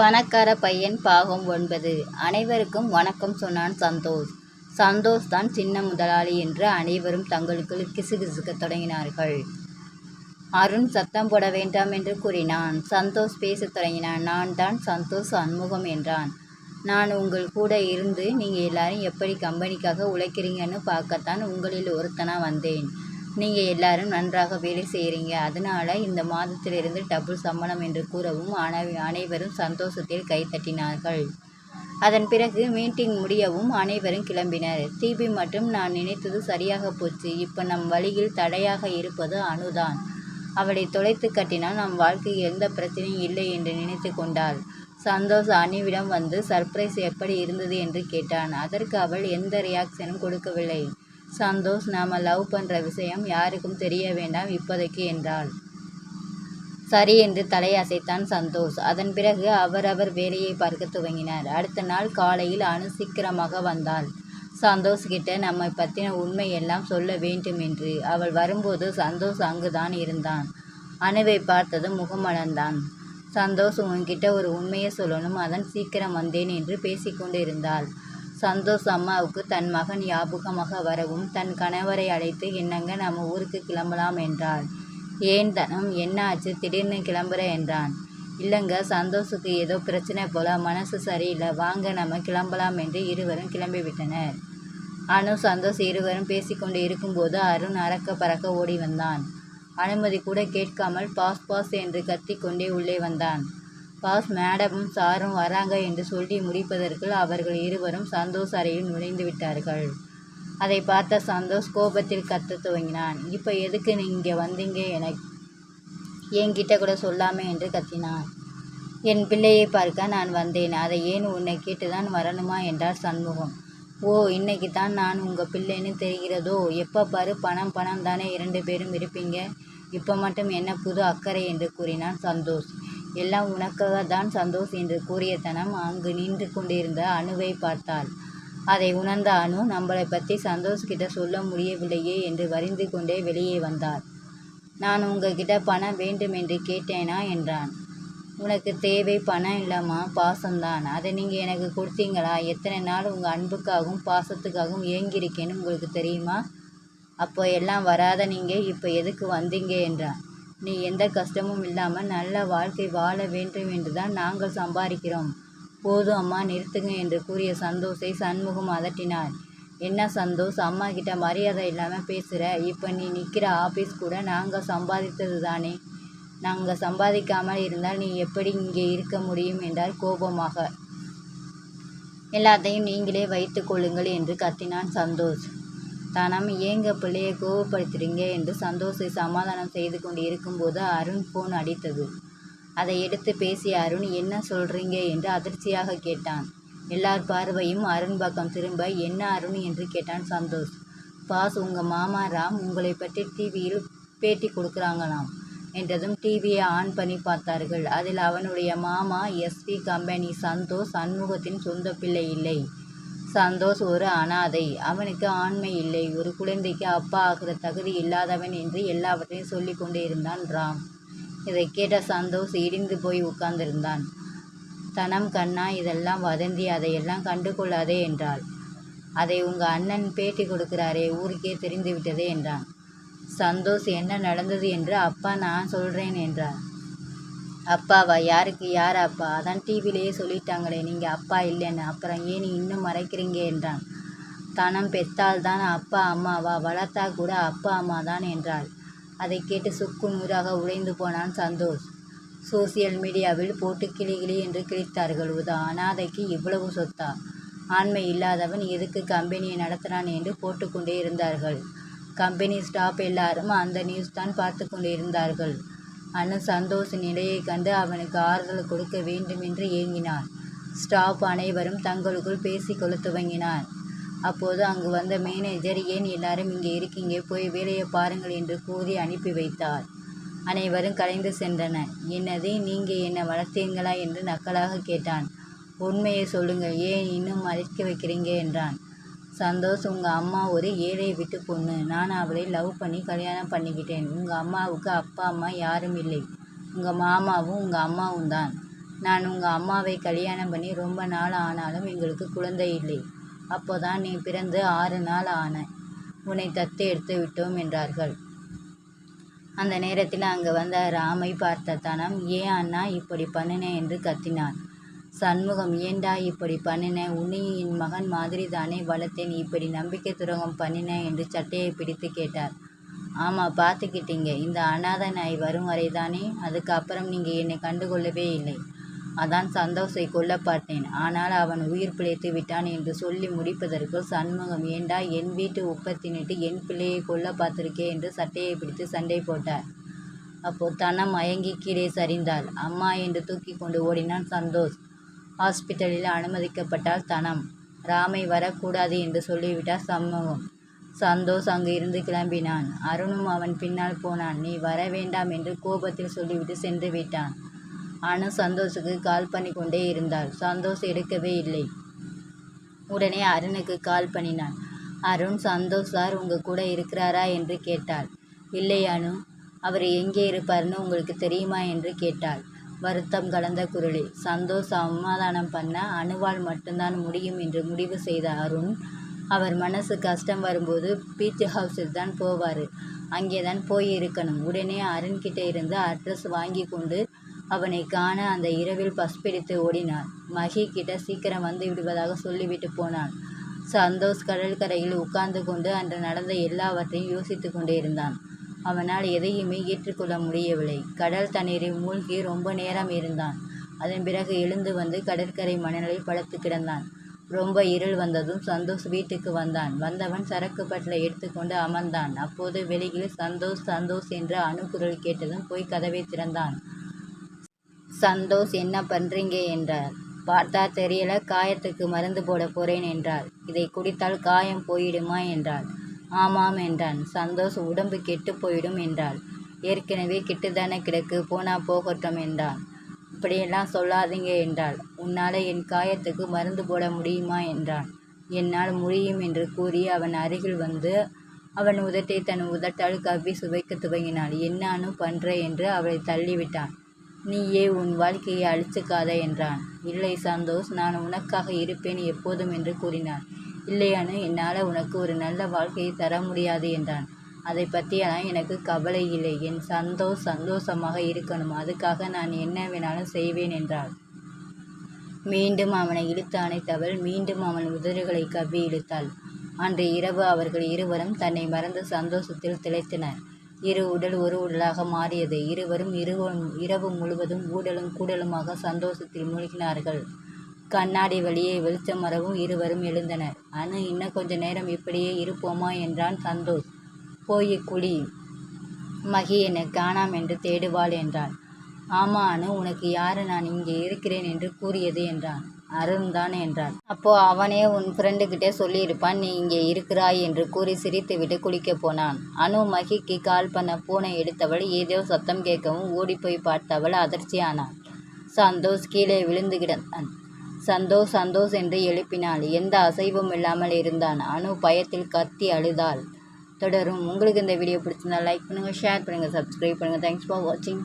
பணக்கார பையன் பாகம் ஒன்பது. அனைவருக்கும் வணக்கம் சொன்னான் சந்தோஷ். சந்தோஷ் தான் சின்ன முதலாளி என்று அனைவரும் தங்களுக்குள் கிசுகிசுக்க தொடங்கினார்கள். அருண் சத்தம் போட வேண்டாம் என்று கூறினான். சந்தோஷ் பேசத் தொடங்கினான். நான் தான் சந்தோஷ் அன்முகம் என்றான். நான் உங்கள் கூட இருந்து நீங்கள் எல்லாரும் எப்படி கம்பெனிக்காக உழைக்கிறீங்கன்னு பார்க்கத்தான் உங்களில் ஒருத்தனாக வந்தேன். நீங்கள் எல்லாரும் நன்றாக வேலை செய்கிறீங்க அதனால் இந்த மாதத்திலிருந்து டபுள் சம்பளம் என்று கூறவும் அனை அனைவரும் சந்தோஷத்தில் கைத்தட்டினார்கள் அதன் பிறகு மீட்டிங் முடியவும் அனைவரும் கிளம்பினர். தீபி மட்டும் நான் நினைத்தது சரியாக போச்சு. இப்போ நம் வழியில் தடையாக இருப்பது அனுதான். அவளை தொலைத்து கட்டினால் நம் வாழ்க்கையில் எந்த பிரச்சனையும் இல்லை என்று நினைத்து கொண்டாள். சந்தோஷ் அனுவிடம் வந்து சர்ப்ரைஸ் எப்படி இருந்தது? என்று கேட்டான். அதற்கு அவள் எந்த ரியாக்ஷனும் கொடுக்கவில்லை. சந்தோஷ் நாம் லவ் பண்ணுற விஷயம் யாருக்கும் தெரிய வேண்டாம் இப்போதைக்கு என்றாள். சரி என்று தலையசைத்தான் சந்தோஷ். அதன் பிறகு அவரவர் வேலையை பார்க்க துவங்கினார். அடுத்த நாள் காலையில் அணு சீக்கிரமாக வந்தாள். சந்தோஷ் கிட்ட நம்மை பற்றின உண்மை எல்லாம் சொல்ல வேண்டும் என்று. அவள் வரும்போது சந்தோஷ் அங்குதான் இருந்தான். அணுவை பார்த்ததும் முகமலர்ந்தான் சந்தோஷ் உன்கிட்ட ஒரு உண்மையை சொல்லணும் அதன் சீக்கிரம் வந்தேன் என்று பேசிக்கொண்டு இருந்தாள். சந்தோஷ் அம்மாவுக்கு தன் மகன் ஞாபகமாக வரவும் தன் கணவரை அழைத்து என்னங்க நம்ம ஊருக்கு கிளம்பலாம் என்றாள். ஏன் தனம் என்ன ஆச்சு? திடீர்னு கிளம்புற என்றான். இல்லைங்க சந்தோஷுக்கு ஏதோ பிரச்சனை போல மனசு சரியில்லை. வாங்க நம்ம கிளம்பலாம் என்று இருவரும் கிளம்பிவிட்டனர். அனு சந்தோஷ் இருவரும் பேசிக்கொண்டு இருக்கும்போது அருண் அறக்க பறக்க ஓடி வந்தான். அனுமதி கூட கேட்காமல் பாஸ் பாஸ் என்று கத்திக்கொண்டே உள்ளே வந்தான். பாஸ் மேடமும் சாரும் வராங்க என்று சொல்லி முடிப்பதற்குள் அவர்கள் இருவரும் சந்தோஷ் அறையில் நுழைந்து விட்டார்கள். அதை பார்த்த சந்தோஷ் கோபத்தில் கத்த துவங்கினான். இப்போ எதுக்கு நீ இங்கே வந்தீங்க? என என்கிட்ட கூட சொல்லாமே என்று கத்தினான். என் பிள்ளையை பார்க்க நான் வந்தேன். அதை ஏன் உன்னை கேட்டுதான் வரணுமா? என்றார் சண்முகம். ஓ இன்னைக்கு தான் நான் உங்கள் பிள்ளைன்னு தெரிகிறதோ? எப்போ பாரு பணம் பணம் தானே இரண்டு பேரும் இருப்பீங்க. இப்போ மட்டும் என்ன புது அக்கறை? என்று கூறினான் சந்தோஷ். எல்லாம் உனக்காக தான் சந்தோஷ் என்று கூறிய தனம் அங்கு நின்று கொண்டிருந்த அணுவை பார்த்தாள். அதை உணர்ந்த அனு நம்மளை பற்றி சந்தோஷ் கிட்ட சொல்ல முடியவில்லையே என்று வரிந்து கொண்டே வெளியே வந்தார். நான் உங்ககிட்ட பணம் வேண்டும் என்று கேட்டேனா என்றான். உனக்கு தேவை பணம் இல்லைம்மா பாசம்தான். அதை நீங்கள் எனக்கு கொடுத்தீங்களா? எத்தனை நாள் உங்கள் அன்புக்காகவும் பாசத்துக்காகவும் ஏங்கியிருக்கேன்னு உங்களுக்கு தெரியுமா? அப்போ எல்லாம் வராத நீங்கள் இப்போ எதுக்கு வந்தீங்க என்றான். நீ எந்த கஷ்டமும் இல்லாமல் நல்ல வாழ்க்கை வாழ வேண்டும் என்று தான் நாங்கள் சம்பாதிக்கிறோம். போதும் அம்மா நிறுத்துங்க என்று கூறிய சந்தோஷை சண்முகம் அதட்டினார். என்ன சந்தோஷ் அம்மா கிட்ட மரியாதை இல்லாமல் பேசுகிற இப்போ நீ நிற்கிற ஆஃபீஸ் கூட நாங்கள் சம்பாதித்தது தானே. நாங்கள் சம்பாதிக்காமல் இருந்தால் நீ எப்படி இங்கே இருக்க முடியும் என்றார் கோபமாக. எல்லாத்தையும் நீங்களே வைத்து கொள்ளுங்கள் என்று கத்தினான் சந்தோஷ். தனம் ஏங்க பிள்ளையை கோவப்படுத்துறீங்க என்று சந்தோஷை சமாதானம் செய்து கொண்டு இருக்கும்போது அருண் ஃபோன் அடித்தது. அதை எடுத்து பேசிய அருண் என்ன சொல்கிறீங்க என்று அதிர்ச்சியாக கேட்டான். எல்லார் பார்வையும் அருண் பக்கம் திரும்ப என்ன அருண்? என்று கேட்டான் சந்தோஷ். பாஸ் உங்கள் மாமா ராம் உங்களை பற்றி டிவியில் பேட்டி கொடுக்குறாங்களாம் என்றதும் டிவியை ஆன் பண்ணி பார்த்தார்கள். அதில் அவனுடைய மாமா எஸ்பி கம்பெனி சந்தோஷ் சண்முகத்தின் சொந்த பிள்ளை இல்லை. சந்தோஷ் ஒரு அனாதை. அவனுக்கு ஆண்மை இல்லை. ஒரு குழந்தைக்கு அப்பா ஆகிற தகுதி இல்லாதவன் என்று எல்லாவற்றையும் சொல்லி கொண்டே இருந்தான் ராம். இதை கேட்ட சந்தோஷ் இடிந்து போய் உட்கார்ந்திருந்தான். தனம் கண்ணா இதெல்லாம் வதந்தி. அதையெல்லாம் கண்டு கொள்ளாதே என்றாள். அதை உங்கள் அண்ணன் பேட்டி கொடுக்கிறாரே ஊருக்கே தெரிந்துவிட்டதே என்றான். சந்தோஷ் என்ன நடந்தது என்று அப்பா நான் சொல்கிறேன் என்றார். அப்பாவா யாருக்கு யார் அப்பா அதான் டிவிலேயே சொல்லிட்டாங்களே நீங்கள் அப்பா இல்லைன்னு. அப்புறம் ஏன் இன்னும் மறைக்கிறீங்க? என்றான். தனம் பெத்தால் தான் அப்பா அம்மாவா? வளர்த்தா கூட அப்பா அம்மா தான் என்றாள். அதை கேட்டு சுக்கு நூறாக உடைந்து போனான் சந்தோஷ். சோசியல் மீடியாவில் போட்டு கிளி கிளி என்று கிழித்தார்கள். உதா அனாதைக்கு இவ்வளவு சொத்தா? ஆண்மை இல்லாதவன் எதுக்கு கம்பெனியை நடத்துகிறான் என்று போட்டுக்கொண்டே இருந்தார்கள். கம்பெனி ஸ்டாஃப் எல்லாரும் அந்த நியூஸ் தான் பார்த்து கொண்டு இருந்தார்கள். அனு சந்தோஷ் நிலையை கண்டு அவனுக்கு ஆறுதல் கொடுக்க வேண்டும் என்று ஏங்கினான் ஸ்டாஃப் அனைவரும் தங்களுக்குள் பேசிக்கொள்ள துவங்கினார். அப்போது அங்கு வந்த மேனேஜர் ஏன் எல்லாரும் இங்கே இருக்கீங்க? போய் வேலையை பாருங்கள் என்று கூறி அனுப்பி வைத்தார். அனைவரும் கலைந்து சென்றனர். என்னது? நீங்கள் என்னை வளர்த்தீங்களா என்று நக்கலாக கேட்டான். உண்மையை சொல்லுங்கள். ஏன் இன்னும் மறைக்க வைக்கிறீங்க? என்றான். சந்தோஷ் உங்கள் அம்மா ஒரு ஏழை விட்டு பொண்ணு. நான் அவளை லவ் பண்ணி கல்யாணம் பண்ணிக்கிட்டேன் உங்கள் அம்மாவுக்கு அப்பா அம்மா யாரும் இல்லை. உங்கள் மாமாவும் உங்கள் அம்மாவும் தான். நான் உங்கள் அம்மாவை கல்யாணம் பண்ணி ரொம்ப நாள் ஆனாலும் எங்களுக்கு குழந்தை இல்லை. அப்போதான் நீ பிறந்து ஆறு நாள் ஆன உன்னை தத்து எடுத்து விட்டோம் என்றார்கள். அந்த நேரத்தில் அங்கு வந்த ராமை பார்த்த தனம் ஏன் அண்ணா இப்படி பண்ணினேன் என்று கத்தினான். சண்முகம் ஏண்டா இப்படி பண்ணின? உன்னையும் என் மகன் மாதிரி தானே வளர்த்தேன். இப்படி நம்பிக்கை துரோகம் பண்ணின? என்று சட்டையை பிடித்து கேட்டார். ஆமாம் பார்த்துக்கிட்டீங்க. இந்த அனாதை நாய் வரும் வரை தானே அதுக்கப்புறம் நீங்கள் என்னை கண்டுகொள்ளவே இல்லை. அதான் சந்தோஷை கொல்ல பார்த்தேன். ஆனால் அவன் உயிர் பிழைத்து விட்டான் என்று சொல்லி முடிப்பதற்குள் சண்முகம் ஏண்டா என் வீட்டு உப்பை தின்னுட்டு என் பிள்ளையை கொல்ல பார்த்துருக்கே? என்று சட்டையை பிடித்து சண்டை போட்டார். அப்போது தனம் மயங்கி கீழே சரிந்தாள். அம்மா என்று தூக்கி கொண்டு ஓடினான் சந்தோஷ். ஹாஸ்பிட்டலில் அனுமதிக்கப்பட்டால் தனம். ராமை வரக்கூடாது என்று சொல்லிவிட்டார் சண்முகம் சந்தோஷ் அங்கு இருந்து கிளம்பினான். அருணும் அவன் பின்னால் போனான். நீ வர வேண்டாம் என்று கோபத்தில் சொல்லிவிட்டு சென்று விட்டான். அனு சந்தோஷுக்கு கால் பண்ணி கொண்டே இருந்தாள். சந்தோஷ் எடுக்கவே இல்லை. உடனே அருணுக்கு கால் பண்ணினான். அருண் சந்தோஷ் சார் உங்க கூட இருக்கிறாரா? என்று கேட்டாள். இல்லை அனு. அவர் எங்கே இருப்பார்னு உங்களுக்கு தெரியுமா? என்று கேட்டாள். வருத்தம் கலந்த குரலில் சந்தோஷ் சமாதானம் பண்ண அணுவால் மட்டும்தான் முடியும் என்று முடிவு செய்த அருண் அவர் மனசு கஷ்டம் வரும்போது பீச் ஹவுஸில் தான் போவார். அங்கே தான் போய் இருக்கணும் உடனே அருண்கிட்ட இருந்து அட்ரஸ் வாங்கி கொண்டு அவனை காண அந்த இரவில் பஸ் பிடித்து ஓடினார். மகி கிட்ட சீக்கிரம் வந்து விடுவதாக சொல்லிவிட்டு போனான். சந்தோஷ் கடற்கரையில் உட்கார்ந்து கொண்டு அன்று நடந்த எல்லாவற்றையும் யோசித்து கொண்டே இருந்தான். அவனால் எதையுமே ஏற்றுக்கொள்ள முடியவில்லை. கடல் தண்ணீரில் மூழ்கி ரொம்ப நேரம் இருந்தான். அதன் பிறகு எழுந்து வந்து கடற்கரை மணலில் படுத்து கிடந்தான். ரொம்ப இருள் வந்ததும் சந்தோஷ் வீட்டுக்கு வந்தான். வந்தவன் சரக்கு பட்டலை எடுத்துக்கொண்டு அமர்ந்தான். அப்போது வெளியில் சந்தோஷ் சந்தோஷ் என்று அணுக்குரல் கேட்டதும் போய் கதவை திறந்தான். சந்தோஷ் என்ன பண்றீங்க? என்றார். பார்த்தா தெரியல காயத்துக்கு மருந்து போட போறேன் என்றார். இதை குடித்தால் காயம் போயிடுமா? என்றாள். ஆமாம் என்றான். சந்தோஷ் உடம்பு கெட்டு போயிடும் என்றாள். ஏற்கனவே கெட்டுதானே கிடக்கு போனா போகட்டும் என்றான். இப்படியெல்லாம் சொல்லாதீங்க என்றாள். உன்னால் என் காயத்துக்கு மருந்து போட முடியுமா என்றான். என்னால் முடியும் என்று கூறி அவன் அருகில் வந்து அவன் உதட்டை தன் உதட்டால் கவ்வி சுவைக்க துவங்கினாள். என்னானு பண்ற என்று அவளை தள்ளிவிட்டான். நீயே உன் வாழ்க்கையை அழிச்சுக்காத என்றான். இல்லை சந்தோஷ் நான் உனக்காக இருப்பேன் எப்போதும் என்று கூறினான் இல்லையானு என்னால் உனக்கு ஒரு நல்ல வாழ்க்கையை தர முடியாது என்றான். அதை பற்றியெல்லாம் எனக்கு கவலை இல்லை. என் சந்தோஷ் சந்தோஷமாக இருக்கணும். அதுக்காக நான் என்ன வேணாலும் செய்வேன் என்றாள். மீண்டும் அவனை இழுத்து அணைத்தவள் மீண்டும் அவன் உதடுகளை கவ்வி இழுத்தாள். அன்று இரவு அவர்கள் இருவரும் தன்னை மறந்து சந்தோஷத்தில் திளைத்தனர். இரு உடல் ஒரு உடலாக மாறியது. இருவரும் இருவரும் இரவு முழுவதும் ஊடலும் கூடலுமாக சந்தோஷத்தில் மூழ்கினார்கள். கண்ணாடி வழியே வெளிச்சம் வரவும் இருவரும் எழுந்தனர். அனு இன்னும் கொஞ்ச நேரம் இப்படியே இருப்போமா? என்றான் சந்தோஷ். போய் குழி மகி என்னை காணாம் என்று தேடுவாள் என்றாள் ஆமா அனு உனக்கு யாரு? நான் இங்கே இருக்கிறேன் என்று கூறியது என்றான். அருண் தான் என்றான். அப்போ அவனே உன் ஃப்ரெண்டுக்கிட்டே சொல்லியிருப்பான் நீ இங்கே இருக்கிறாய் என்று கூறி சிரித்துவிட்டு குளிக்கப் போனான். அனு மகிக்கு கால் பண்ண பூனை எடுத்தவள் ஏதோ சத்தம் கேட்கவும் ஓடிப்போய் பார்த்தவள் அதிர்ச்சியானாள். சந்தோஷ் கீழே விழுந்து கிடந்தான். சந்தோஷ் சந்தோஷ் என்று எழுப்பினாள். எந்த அசைவும் இல்லாமல் இருந்தான். அணு பயத்தில் கத்தி அழுதாள். தொடரும். உங்களுக்கு இந்த வீடியோ பிடிச்சிருந்தா லைக் பண்ணுங்கள் ஷேர் பண்ணுங்கள் சப்ஸ்கிரைப் பண்ணுங்கள் தேங்க்ஸ் ஃபார் வாட்சிங்